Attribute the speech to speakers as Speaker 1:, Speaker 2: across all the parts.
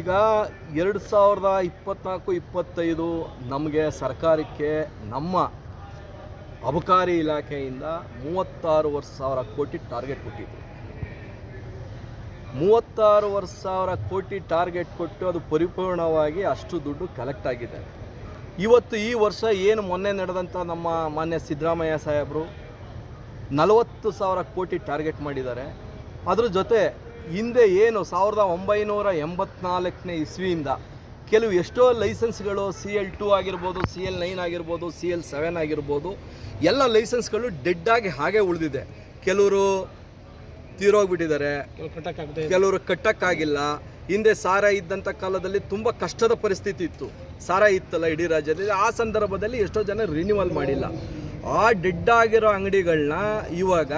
Speaker 1: ಈಗ ಎರಡು ಸಾವಿರದ ಇಪ್ಪತ್ನಾಲ್ಕು, ಇಪ್ಪತ್ತೈದು ನಮಗೆ ಸರ್ಕಾರಕ್ಕೆ ನಮ್ಮ ಅಬಕಾರಿ ಇಲಾಖೆಯಿಂದ ಮೂವತ್ತಾರೂವರೆ ಸಾವಿರ ಕೋಟಿ ಟಾರ್ಗೆಟ್ ಕೊಟ್ಟಿದ್ರು. ಮೂವತ್ತಾರೂವರೆ ಸಾವಿರ ಕೋಟಿ ಟಾರ್ಗೆಟ್ ಕೊಟ್ಟು ಅದು ಪರಿಪೂರ್ಣವಾಗಿ ಅಷ್ಟು ದುಡ್ಡು ಕಲೆಕ್ಟ್ ಆಗಿದೆ. ಇವತ್ತು ಈ ವರ್ಷ ಏನು ಮೊನ್ನೆ ನಡೆದಂಥ ನಮ್ಮ ಮಾನ್ಯ ಸಿದ್ದರಾಮಯ್ಯ ಸಾಹೇಬರು ನಲವತ್ತು ಸಾವಿರ ಕೋಟಿ ಟಾರ್ಗೆಟ್ ಮಾಡಿದ್ದಾರೆ. ಅದ್ರ ಜೊತೆ ಹಿಂದೆ ಏನು ಸಾವಿರದ ಒಂಬೈನೂರ ಎಂಬತ್ನಾಲ್ಕನೇ ಇಸ್ವಿಯಿಂದ ಕೆಲವು ಎಷ್ಟೋ ಲೈಸೆನ್ಸ್ಗಳು ಸಿ ಎಲ್ ಟು ಆಗಿರ್ಬೋದು ಸಿ ಎಲ್ ನೈನ್ ಆಗಿರ್ಬೋದು ಸಿ ಎಲ್ ಸೆವೆನ್ ಆಗಿರ್ಬೋದು ಎಲ್ಲ ಲೈಸೆನ್ಸ್ಗಳು ಡೆಡ್ಡಾಗಿ ಹಾಗೆ ಉಳಿದಿದೆ. ಕೆಲವರು ತೀರೋಗ್ಬಿಟ್ಟಿದ್ದಾರೆ. ಕೆಲವರು ಕಟ್ಟಕ್ಕಾಗಿಲ್ಲ ಹಿಂದೆ ಸಾರ ಇದ್ದಂಥ ಕಾಲದಲ್ಲಿ ತುಂಬ ಕಷ್ಟದ ಪರಿಸ್ಥಿತಿ ಇತ್ತು. ಸಾರ ಇತ್ತಲ್ಲ ಇಡೀ ರಾಜ್ಯದಲ್ಲಿ. ಆ ಸಂದರ್ಭದಲ್ಲಿ ಎಷ್ಟೋ ಜನ ರಿನ್ಯೂವಲ್ ಮಾಡಿಲ್ಲ. ಆ ಡೆಡ್ ಆಗಿರೋ ಅಂಗಡಿಗಳನ್ನ ಇವಾಗ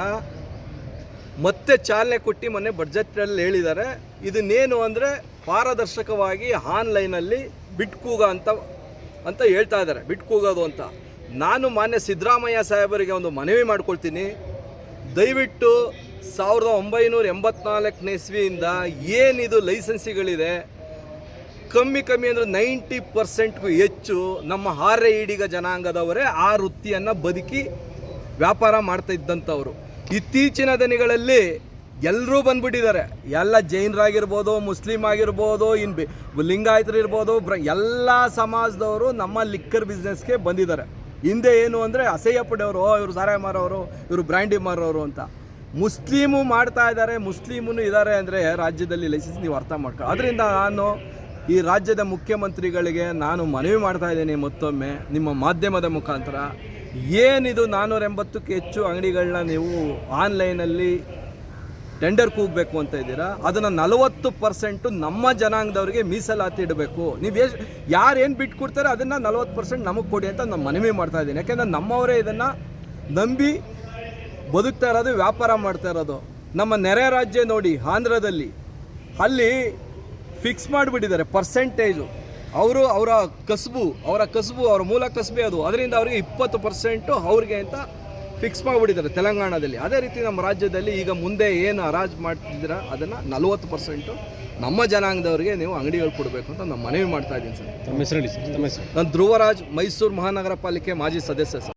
Speaker 1: ಮತ್ತೆ ಚಾಲನೆ ಕೊಟ್ಟು ಮೊನ್ನೆ ಬಡ್ಜೆಟ್ನಲ್ಲಿ ಹೇಳಿದ್ದಾರೆ. ಇದನ್ನೇನು ಅಂದರೆ ಪಾರದರ್ಶಕವಾಗಿ ಆನ್ಲೈನಲ್ಲಿ ಬಿಟ್ಕೂಗ ಅಂತ ಅಂತ ಹೇಳ್ತಾ ಇದ್ದಾರೆ. ಬಿಟ್ಕೂಗೋದು ಅಂತ. ನಾನು ಮಾನ್ಯ ಸಿದ್ದರಾಮಯ್ಯ ಸಾಹೇಬರಿಗೆ ಒಂದು ಮನವಿ ಮಾಡ್ಕೊಳ್ತೀನಿ. ದಯವಿಟ್ಟು ಸಾವಿರದ ಒಂಬೈನೂರ ಎಂಬತ್ನಾಲ್ಕನೇ ಇಸ್ವಿಯಿಂದ ಏನಿದು ಲೈಸೆನ್ಸಿಗಳಿದೆ, ಕಮ್ಮಿ ಕಮ್ಮಿ ಅಂದರೆ ನೈಂಟಿ ಪರ್ಸೆಂಟ್ಗೂ ಹೆಚ್ಚು ನಮ್ಮ ಹಾರೆ ಈಡಿಗ ಜನಾಂಗದವರೇ ಆ ವೃತ್ತಿಯನ್ನು ಬದುಕಿ ವ್ಯಾಪಾರ ಮಾಡ್ತಾ ಇದ್ದಂಥವ್ರು. ಇತ್ತೀಚಿನ ದಿನಗಳಲ್ಲಿ ಎಲ್ಲರೂ ಬಂದ್ಬಿಟ್ಟಿದ್ದಾರೆ. ಎಲ್ಲ ಜೈನರಾಗಿರ್ಬೋದು ಮುಸ್ಲಿಂ ಆಗಿರ್ಬೋದು ಇನ್ನು ಬಿ ಲಿಂಗಾಯತರು ಇರ್ಬೋದು ಬ್ರ ಎಲ್ಲ ಸಮಾಜದವರು ನಮ್ಮ ಲಿಕ್ಕರ್ ಬಿಸ್ನೆಸ್ಗೆ ಬಂದಿದ್ದಾರೆ. ಹಿಂದೆ ಏನು ಅಂದರೆ ಅಸಹ್ಯ ಪಡೆಯವರು ಇವರು ಸಾರಾಯ ಮಾರೋರು, ಇವರು ಬ್ರ್ಯಾಂಡಿ ಮಾರೋರು ಅಂತ. ಮುಸ್ಲಿಮು ಮಾಡ್ತಾ ಇದ್ದಾರೆ ಮುಸ್ಲಿಮೂ ಇದ್ದಾರೆ ಅಂದರೆ ರಾಜ್ಯದಲ್ಲಿ ಲೈಸೆನ್ಸ್ ನೀವು ಅರ್ಥ ಮಾಡ್ಕೊ ಅದರಿಂದ ನಾನು ಈ ರಾಜ್ಯದ ಮುಖ್ಯಮಂತ್ರಿಗಳಿಗೆ ನಾನು ಮನವಿ ಮಾಡ್ತಾ ಇದ್ದೀನಿ ಮತ್ತೊಮ್ಮೆ, ನಿಮ್ಮ ಮಾಧ್ಯಮದ ಮುಖಾಂತರ. ಏನಿದು ನಾನ್ನೂರ ಎಂಬತ್ತಕ್ಕೆ ಹೆಚ್ಚು ಅಂಗಡಿಗಳನ್ನ ನೀವು ಆನ್ಲೈನಲ್ಲಿ ಟೆಂಡರ್ ಕೂಗಬೇಕು ಅಂತ ಇದ್ದೀರಾ? ಅದನ್ನು ನಲವತ್ತು ಪರ್ಸೆಂಟು ನಮ್ಮ ಜನಾಂಗದವರಿಗೆ ಮೀಸಲಾತಿ ಇಡಬೇಕು. ನೀವು ಎಷ್ಟು ಯಾರು ಏನು ಬಿಟ್ಟು ಕೊಡ್ತಾರೆ ಅದನ್ನು ನಲವತ್ತು ಪರ್ಸೆಂಟ್ ನಮಗೆ ಕೊಡಿ ಅಂತ ನಾನು ಮನವಿ ಮಾಡ್ತಾ ಇದ್ದೀನಿ. ಯಾಕೆಂದರೆ ನಮ್ಮವರೇ ಇದನ್ನು ನಂಬಿ ಬದುಕ್ತಾ ಇರೋದು, ವ್ಯಾಪಾರ ಮಾಡ್ತಾ ಇರೋದು. ನಮ್ಮ ನೆರೆ ರಾಜ್ಯ ನೋಡಿ, ಆಂಧ್ರದಲ್ಲಿ. ಅಲ್ಲಿ ಫಿಕ್ಸ್ ಮಾಡಿಬಿಟ್ಟಿದ್ದಾರೆ ಪರ್ಸೆಂಟೇಜು ಅವರು ಅವರ ಕಸಬು ಅವರ ಕಸಬು ಅವರ ಮೂಲ ಕಸಬೆ ಅದು. ಅದರಿಂದ ಅವರಿಗೆ ಇಪ್ಪತ್ತು ಪರ್ಸೆಂಟು ಅವ್ರಿಗೆ ಅಂತ ಫಿಕ್ಸ್ ಮಾಡಿಬಿಟ್ಟಿದ್ದಾರೆ ತೆಲಂಗಾಣದಲ್ಲಿ. ಅದೇ ರೀತಿ ನಮ್ಮ ರಾಜ್ಯದಲ್ಲಿ ಈಗ ಮುಂದೆ ಏನು ಹರಾಜು ಮಾಡ್ತಿದ್ದೀರಾ ಅದನ್ನು ನಲವತ್ತು ಪರ್ಸೆಂಟು ನಮ್ಮ ಜನಾಂಗದವರಿಗೆ ನೀವು ಅಂಗಡಿಗಳು ಕೊಡಬೇಕು ಅಂತ ನಾನು ಮನವಿ ಮಾಡ್ತಾ ಇದ್ದೀನಿ ಸರ್.
Speaker 2: ತಮ್ಮ ಹೆಸರು ಹೇಳಿ ಸರ್ ತಮ್ಮ ಹೆಸರು.
Speaker 1: ನಾನು ಧ್ರುವರಾಜ್ ಮೈಸೂರು ಮಹಾನಗರ ಪಾಲಿಕೆ ಮಾಜಿ ಸದಸ್ಯ ಸರ್.